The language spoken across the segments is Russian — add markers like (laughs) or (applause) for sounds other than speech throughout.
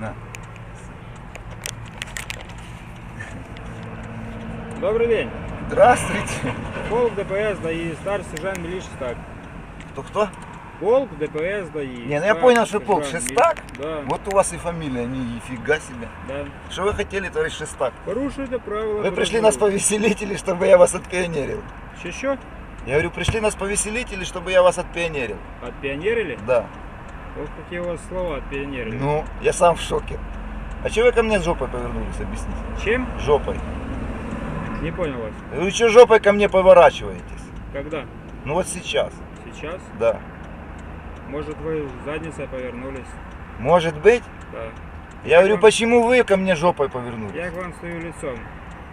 На. Добрый день. Здравствуйте. Полк ДПС ДАИ, старший сержант милиции Шестак. Кто-кто? Полк ДПС ДАИ. Не, ну я старший понял, что полк сержант Шестак. Да, Вот у вас и фамилия, нифига себе. да. Что вы хотели, товарищ Шестак? Порушуйте правила. Вы пришли нас повеселить или чтобы я вас отпионерил? Що? Я говорю, пришли нас повеселить или чтобы я вас отпионерил? Отпионерили? Да. Ох, какие у вас слова отпионерили. Ну, я сам в шоке. А чего вы ко мне жопой повернулись, объясните? Чем? Жопой. Не понял вас. Вы что жопой ко мне поворачиваетесь? Когда? Ну вот сейчас, Сейчас? да. Может вы задницей повернулись? Может быть? Да. Я говорю, вам- почему вы ко мне жопой повернулись? Я к вам стою лицом.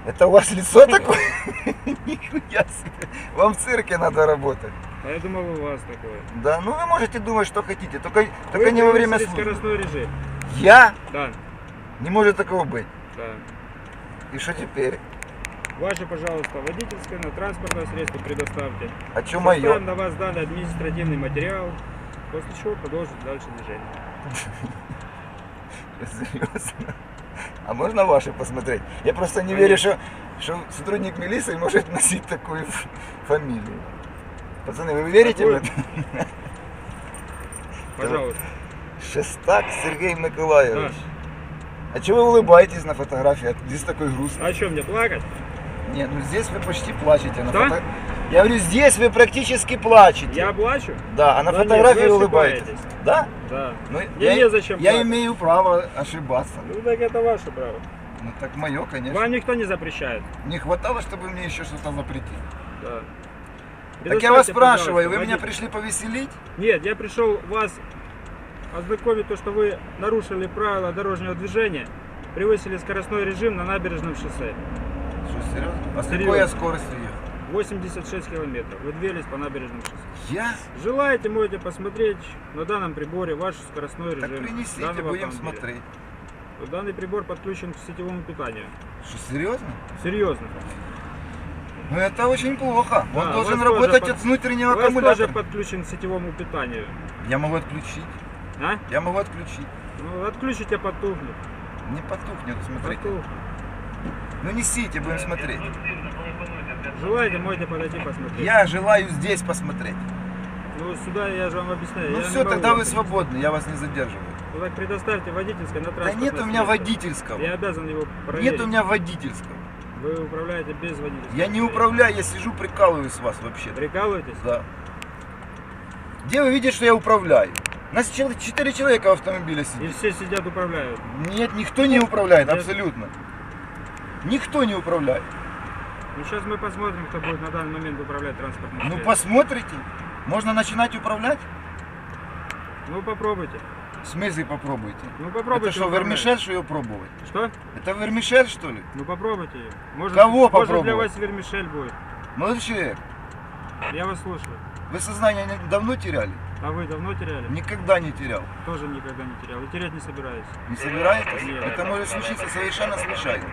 Это у вас лицо такое? (laughs) Нихуя себе. Вам в цирке надо работать. А я думал у вас такое. Да, ну вы можете думать, что хотите, только, только Вы не во время службы. скоростной режим. Я? Да, Не может такого быть. да. И что теперь? Ваше, пожалуйста, водительское на транспортное средство предоставьте. А что Составим мое? на вас данный административный материал, после чего продолжить дальше движение. (laughs) Серьезно? А можно ваши посмотреть? Я просто не Конечно. верю, что, что сотрудник милиции может (laughs) носить такую фамилию. Пацаны, вы верите в Какую? это? (laughs) Пожалуйста. Шестак Сергей Николаевич. А чего вы улыбаетесь на фотографии? А Здесь такой грустный. А что, мне плакать? Нет, ну здесь вы почти плачете. На фото- Я говорю, здесь вы практически плачете. Я плачу? Да, а на нет, фотографии вы улыбаетесь. Да? Да. Ну, Мне я, незачем я плакать. имею право ошибаться. Ну так это ваше право. Ну так мое, конечно. Вам никто не запрещает. Не хватало, чтобы мне еще что-то запретить. Да. Так я вас спрашиваю, вы меня пришли повеселить? Нет, я пришел вас ознакомить то, что вы нарушили правила дорожного движения, превысили скоростной режим на набережном шоссе. Что, серьезно? А с какой я скоростью ехал? 86 километров. Вы двигались по набережному шоссе. Я? Желаете, можете посмотреть на данном приборе ваш скоростной Так режим. принесите, данного будем автомобиля. смотреть. Данный прибор подключен к сетевому питанию. Что, серьезно? Серьезно. Ну это очень плохо. Да, Он у должен работать под- от внутреннего У вас тоже аккумулятора. подключен к сетевому питанию. Я могу отключить. А? Я могу отключить. Ну, отключите, потухнет. Не потухнет, смотрите. Потухнет. Ну несите, будем смотреть. Желаете, можете подойти посмотреть. Я желаю здесь посмотреть. Ну, сюда я же вам объясняю. Ну я все, тогда вы свободны, я вас не задерживаю. Ну, так предоставьте водительское на Да транспортное нет у меня водительского. Я обязан его проверить. Нет у меня водительского. Вы управляете без водительского. Я не управляю, я сижу, прикалываюсь с вас вообще. Прикалываетесь? Да. Где вы видите, что я управляю? У нас чел- четыре человека в автомобиле И сидит. все сидят, управляют. Нет, никто не управляет, Нет. абсолютно. Никто не управляет. Ну, сейчас мы посмотрим, кто будет на данный момент управлять транспортным Ну средством. посмотрите. Можно начинать управлять? Ну, попробуйте. В смысле попробуйте? Ну, попробуйте Это что, управлять. вермишель, что ее пробовать? Что? Это вермишель, что ли? Ну, попробуйте ее. Может, Кого Может, для попробовать? вас вермишель будет. Молодой человек, Я вас слушаю. вы сознание давно теряли? А вы давно теряли? Никогда не терял. Тоже никогда не терял. И терять не собираюсь. Не собираетесь? Нет. Это может случиться совершенно случайно.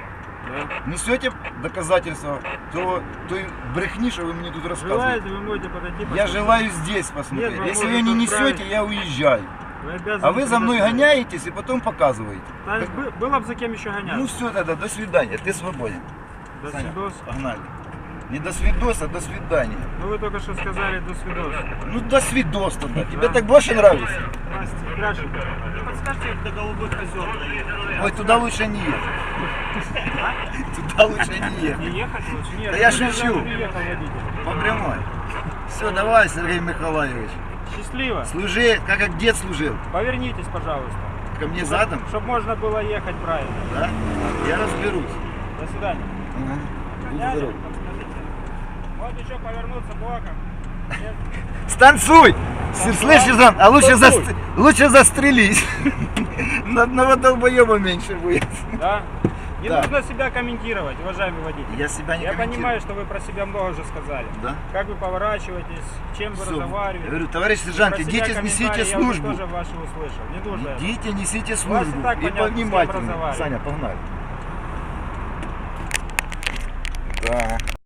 Да? Несете доказательства то, той брехни, что вы мне тут рассказываете? Желаете, вы можете подойти Я посмотреть. желаю здесь посмотреть. Нет, Если вы не несете, я уезжаю. Вы обязаны А вы за мной предоставить. гоняетесь и потом показываете. Да, бы- было бы за кем еще гоняться. Ну все тогда, до свидания, ты свободен. До Саня, свидос. Погнали. Не до свидоса, до свидания. Ну вы только что сказали до свидос. Ну до свидос тогда. Тебе Да. так больше нравится? Настя, Граченко. Подскажите, до Голубых озер доехать. Ой, туда лучше не ехать. Туда лучше не ехать. Не ехать лучше? Нет, Да я ну, шучу. Приехал водитель. По прямой. Все, давай, Сергей Михайлович. Счастливо. Служи, как, как дед служил. Повернитесь, пожалуйста. Ко мне задом, Чтобы можно было ехать правильно. да? Я разберусь. До свидания. Будь здоров. подскажите. Вот еще повернуться боком. Нет? Станцуй! Станцевать? Слышишь, Зан, а лучше, Станцуй. лучше застрелись. На одного долбоеба меньше будет. Да? Не да. нужно себя комментировать, уважаемый водитель. Я себя не Я понимаю, что вы про себя много уже сказали. Да. Как вы поворачиваетесь, чем Все. вы разговариваете. Я говорю, товарищ сержант, идите, несите службу. Я тоже вашу услышал. Не нужно. Идите, несите службу. и, так и понятно. Саня, погнали. Да.